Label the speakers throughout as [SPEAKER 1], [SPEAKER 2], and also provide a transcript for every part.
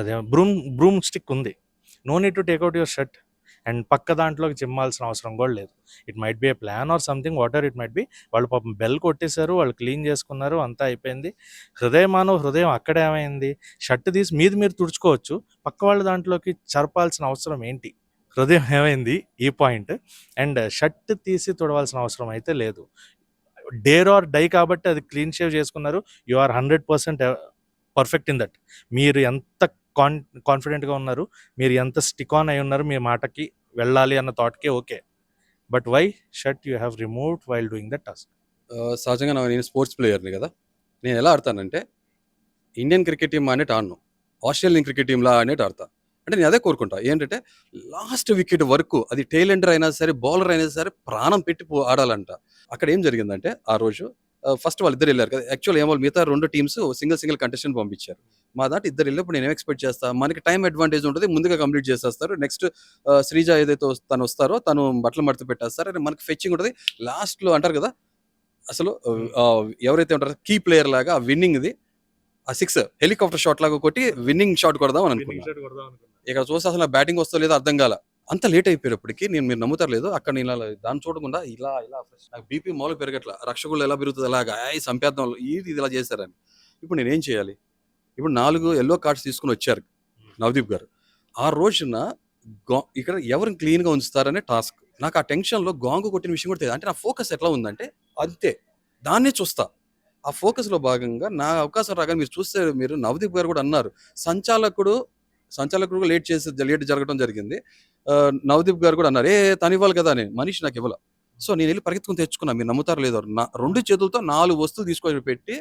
[SPEAKER 1] అదే broom broom stick ఉంది. No need to take out your shirt and పక్క దాంట్లోకి చిమ్మాల్సిన అవసరం కూడా లేదు. It might be a plan or something what it might be వాళ్ళు పాపం బెల్ కొట్టేశారు వాళ్ళు క్లీన్ చేసుకున్నారు అంతా అయిపోయింది. హృదయమానో హృదయం అక్కడ ఏమైంది? షర్ట్ తీసి మీది మీరు తుడుచుకోవచ్చు. పక్క వాళ్ళ దాంట్లోకి చరపాల్సిన అవసరం ఏంటి? హృదయం ఏమైంది? ఈ పాయింట్ అండ్ షర్ట్ తీసి తుడవాల్సిన అవసరం అయితే లేదు. డేర్ ఆర్ డై కాబట్టి అది క్లీన్ షేవ్ చేసుకున్నారు. You are hundred percent perfect in that మీరు ఎంత కాన్ కాన్ఫిడెంట్గా ఉన్నారు. మీరు ఎంత స్టిక్ ఆన్ అయి ఉన్నారు మీ మాటకి వెళ్ళాలి అన్న థాట్కే okay. But why shirt you have removed while doing the task
[SPEAKER 2] సహజంగా నేను స్పోర్ట్స్ ప్లేయర్ని కదా. నేను ఎలా ఆడతానంటే ఇండియన్ క్రికెట్ టీం అనేది ఆడను. ఆస్ట్రేలియన్ క్రికెట్ టీంలా అనేది ఆడతా. అంటే నేను అదే కోరుకుంటా. ఏంటంటే లాస్ట్ వికెట్ వరకు అది టైలెండర్ అయినా సరే బౌలర్ అయినా సరే ప్రాణం పెట్టి పో- ఆడాలంట. అక్కడ ఏం జరిగిందంటే ఆ రోజు ఫస్ట్ వాళ్ళిద్దరు వెళ్ళారు కదా. యాక్చువల్ ఏమో మిగతా రెండు టీమ్స్ సింగిల్ సింగిల్ కంటెస్టెంట్ పంపించారు. మా దాంట్లో ఇద్దరు వెళ్ళినప్పుడు నేను ఎక్స్పెక్ట్ చేస్తా? మనకి టైం అడ్వాంటేజ్ ఉంటుంది ముందుగా కంప్లీట్ చేసేస్తారు. నెక్స్ట్ శ్రీజ ఏదైతే తను వస్తారో తను బట్టలు మడత పెట్టేస్తారు. అని మనకి ఫెచ్చింగ్ ఉంటుంది. లాస్ట్లో అంటారు కదా అసలు ఎవరైతే ఉంటారో కీ ప్లేయర్ లాగా ఆ విన్నింగ్ ఇది ఆ సిక్స్ హెలికాప్టర్ షాట్ లాగా కొట్టి విన్నింగ్ షాట్ కొడదాం అని అనుకున్నా. ఇక్కడ చూస్తే అసలు బ్యాటింగ్ వస్తో లేదో అర్థం కాల. అంత లేట్ అయిపోయేటప్పటికి నేను మీరు నమ్ముతారు లేదు అక్కడ నేను ఇలా దాన్ని చూడకుండా ఇలా ఇలా నాకు బీపీ మామూలు పెరగట్ల. రక్షకులు ఎలా పెరుగుతుంది అలాగా సంపేద్దాం ఇది ఇది ఇలా చేశారని. ఇప్పుడు నేనేం చేయాలి? ఇప్పుడు నాలుగు ఎల్లో కార్డ్స్ తీసుకుని వచ్చారు నవదీప్ గారు. ఆ రోజున ఇక్కడ ఎవరిని క్లీన్గా ఉంచుతారనే టాస్క్ నాకు ఆ టెన్షన్లో గాంగు కొట్టిన విషయం కూడా తెలియదు. అంటే నా ఫోకస్ ఎట్లా ఉందంటే అంతే. దాన్నే చూస్తా. ఆ ఫోకస్లో భాగంగా నా అవకాశం రాగానే మీరు చూస్తే మీరు నవదీప్ గారు కూడా అన్నారు. సంచాలకుడు సంచాలకుడు లేట్ చేసి లేట్ జరగడం జరిగింది. నవదీప్ గారు కూడా అన్నారు ఏ తను ఇవ్వాలి కదా అని. మనిషి నాకు ఇవ్వాల. సో నేను వెళ్ళి పరిగెత్తుకుని తెచ్చుకున్నా. మీరు నమ్ముతారు లేదో. నా రెండు చేతులతో నాలుగు వస్తువులు తీసుకొని పెట్టి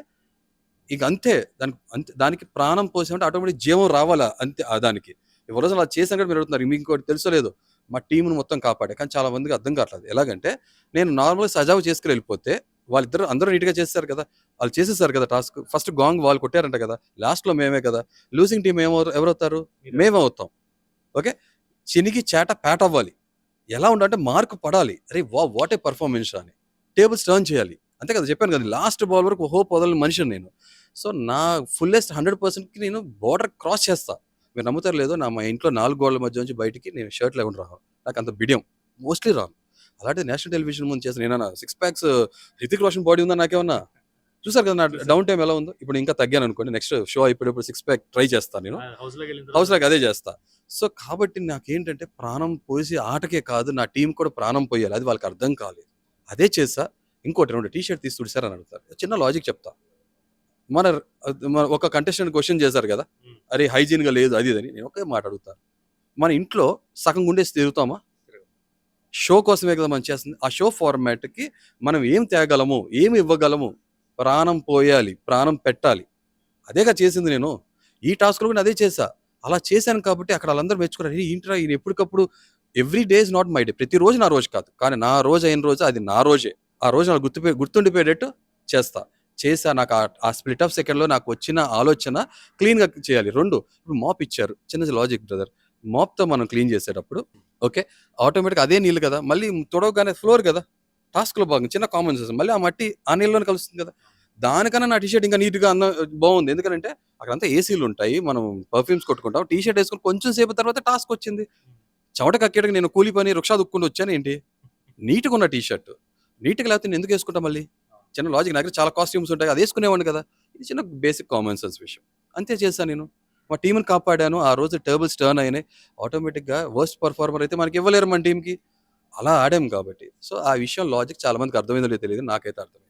[SPEAKER 2] ఇక అంతే. దానికి అంతే దానికి ప్రాణం పోసామంటే ఆటోమేటిక్ జీవం రావాలా? అంతే దానికి. ఈ రోజు అలా చేసాను కూడా మీరు అడుగుతున్నారు. మీకు ఇంకోటి తెలుసో లేదో? మా టీంను మొత్తం కాపాడే. కానీ చాలా మందికి అర్థం కావట్లేదు. ఎలాగంటే నేను నార్మల్గా సజావు చేసుకుని వెళ్ళిపోతే వాళ్ళిద్దరు అందరూ నీట్గా చేస్తారు కదా? వాళ్ళు చేసేసారు కదా టాస్క్? ఫస్ట్ గాంగ్ వాళ్ళు కొట్టారంట కదా? లాస్ట్లో మేమే కదా? లూజింగ్ టీం ఏమో ఎవరవుతారు? మేమే అవుతాం. ఓకే? చినిగి చేట ప్యాట్ అవ్వాలి. ఎలా ఉండాలంటే మార్క్ పడాలి. అరే వా వాట్ ఏ పర్ఫార్మెన్స్ అని టేబుల్స్ టర్న్ చేయాలి. అంతే కదా చెప్పాను కదా లాస్ట్ బాల్ వరకు హోప్ వదలని మనిషిని నేను. సో నా ఫుల్లెస్ట్ హండ్రెడ్ పర్సెంట్కి నేను బార్డర్ క్రాస్ చేస్తా. మీరు నమ్ముతారు లేదో నా మా ఇంట్లో నాలుగు గోడల మధ్య నుంచి బయటికి నేను షర్ట్ లేకుండా రాను. నాకు అంత బిడియం. మోస్ట్లీ రాను. అలాంటి నేషనల్ టెలివిజన్ ముందు చేసిన నేనన్నా six packs Hrithik Roshan body ఉందా నాకేమన్నా? చూసారు కదా నా డౌన్ టైం ఎలా ఉందో? ఇప్పుడు ఇంకా తగ్గాను అనుకోండి నెక్స్ట్ షో అయిపోయేటప్పుడు సిక్స్ ప్యాక్ ట్రై చేస్తాను నేను. హౌస్ లాగా అదే చేస్తా. సో కాబట్టి నాకేంటంటే ప్రాణం పోసి ఆటకే కాదు నా టీం కూడా ప్రాణం పోయాలి. అది వాళ్ళకి అర్థం కాలేదు. అదే చేసా. ఇంకోటి రెండు టీ షర్ట్ తీసి తుడిసారని అడుగుతారు. చిన్న లాజిక్ చెప్తా. మన మన ఒక కంటెస్టెంట్ క్వశ్చన్ చేశారు కదా. అరే hygiene గా లేదు అది అని నేను ఒకే మాట అడుగుతా. మన ఇంట్లో సగం గుండేసి తిరుగుతామా? షో కోసమే కదా మనం చేస్తుంది. ఆ షో ఫార్మాట్కి మనం ఏం తేగలము ఏం ఇవ్వగలము? ప్రాణం పోయాలి ప్రాణం పెట్టాలి. అదేగా చేసింది నేను. ఈ టాస్క్లో కూడా అదే చేశా. అలా చేశాను కాబట్టి అక్కడ వాళ్ళందరూ మెచ్చుకున్నారు. "ఏ, ఏంట్రా ఈయన ఎప్పటికప్పుడు every day is not my day ప్రతి రోజు నా రోజు కాదు. కానీ నా రోజు అయిన రోజు అది నా రోజే. ఆ రోజు నాకు గుర్తుపోయి గుర్తుండిపోయేటట్టు చేస్తా. చేసా నాకు ఆ- ఆ స్ప్లిట్ ఆఫ్ సెకండ్లో నాకు వచ్చిన ఆలోచన క్లీన్గా చేయాలి. రెండు ఇప్పుడు మాప్ ఇచ్చారు. చిన్న లాజిక్ బ్రదర్ మాప్తో మనం క్లీన్ చేసేటప్పుడు ఓకే? ఆటోమేటిక్గా అదే నీళ్ళు కదా. మళ్ళీ తొడవగానే ఫ్లోర్ కదా. టాస్క్లో భాగం చిన్న కామన్ సెన్స్ మళ్ళీ ఆ మట్టి ఆ నీళ్ళలోనే కలుస్తుంది కదా. దానికన్నా నా టీషర్ట్ ఇంకా నీట్గా అన్న బాగుంది. ఎందుకంటే అక్కడంతా ఏసీలు ఉంటాయి. మనం పర్ఫ్యూమ్స్ కొట్టుకుంటాం. టీ షర్ట్ వేసుకుని కొంచెం సేపు తర్వాత టాస్క్ వచ్చింది. చెమట కక్కేటకి నేను కూలి పని రుక్షా దుక్కుండా వచ్చాను ఏంటి నీట్గా ఉన్న టీషర్ట్ నీట్గా లేకపోతే నేను ఎందుకు వేసుకుంటా మళ్ళీ? చిన్న లాజిక్ నా దగ్గర చాలా కాస్ట్యూమ్స్ ఉంటాయి. అది వేసుకునేవాడిని కదా. ఇది చిన్న బేసిక్ కామన్ సెన్స్ విషయం. అంతే చేశాను నేను. మా టీంని కాపాడాను. ఆ రోజు టేబుల్స్ టర్న్ అయినాయి. ఆటోమేటిక్గా వర్స్ట్ పర్ఫార్మర్ అయితే మనకి ఇవ్వలేరు మన టీంకి అలా ఆడాం కాబట్టి. సో ఆ విషయం లాజిక్ చాలా మందికి అర్థమైందో లేదో తెలియదు. నాకైతే అర్థం